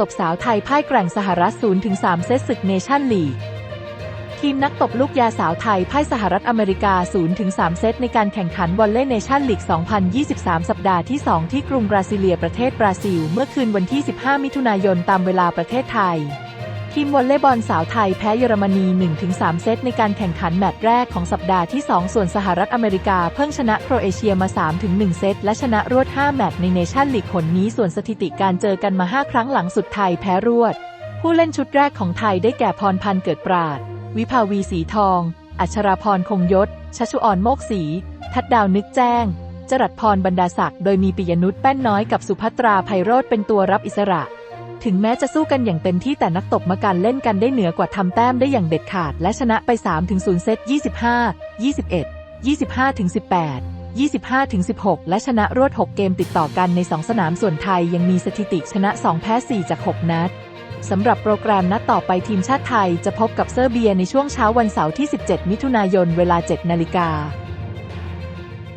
ตบสาวไทยพ่ายแกร่งสหรัฐ0ถึง3เซตศึกเนชั่นลีก ทีมนักตบลูกยาสาวไทยพ่ายสหรัฐอเมริกา0ถึง3เซตในการแข่งขันวอลเลย์เนชั่นลีก 2023 สัปดาห์ที่ 2 ที่กรุงบราซิเลียประเทศบราซิล เมื่อคืนวันที่ 15 มิถุนายนตามเวลาประเทศไทย ทีมวอลเลย์บอลสาวไทยแพ้เยอรมนี 1-3 เซตในการแข่งขันแมตช์แรกของสัปดาห์ที่ 2 ส่วนสหรัฐอเมริกาเพิ่งชนะโครเอเชียมา 3-1 เซต และชนะรวด 5 แมตช์ในเนชั่นลีกหนนี้ส่วนสถิติการเจอกันมา 5 ครั้งหลังสุดไทยแพ้รวด ผู้เล่นชุดแรกของไทยได้แก่พรพันธ์เกิดปราด วิภาวีสีทอง อัชราพรคงยศชัชุออนโมกศรีทัดดาวนึกแจ้ง จรัสพรบรรดาศักดิ์โดยมีปิยนุชแป้นน้อยกับสุภัตราไพโรธเป็นตัวรับอิสระ ถึงแม้จะสู้กันอย่างเต็มที่แต่นักตบมาการเล่นกันได้เหนือกว่าทำแต้มได้อย่างเด็ดขาด และชนะไป 3-0 เซต 25 21 25-18 25-16และชนะรวด 6 เกมติดต่อกันใน 2 สนามส่วนไทยยังมีสถิติชนะ 2 แพ้ 4 จาก 6 นัดสำหรับโปรแกรมนัดต่อไปทีมชาติไทยจะพบกับเซอร์เบียในช่วงเช้าวันเสาร์ที่ 17 มิถุนายนเวลา 7 นาฬิกา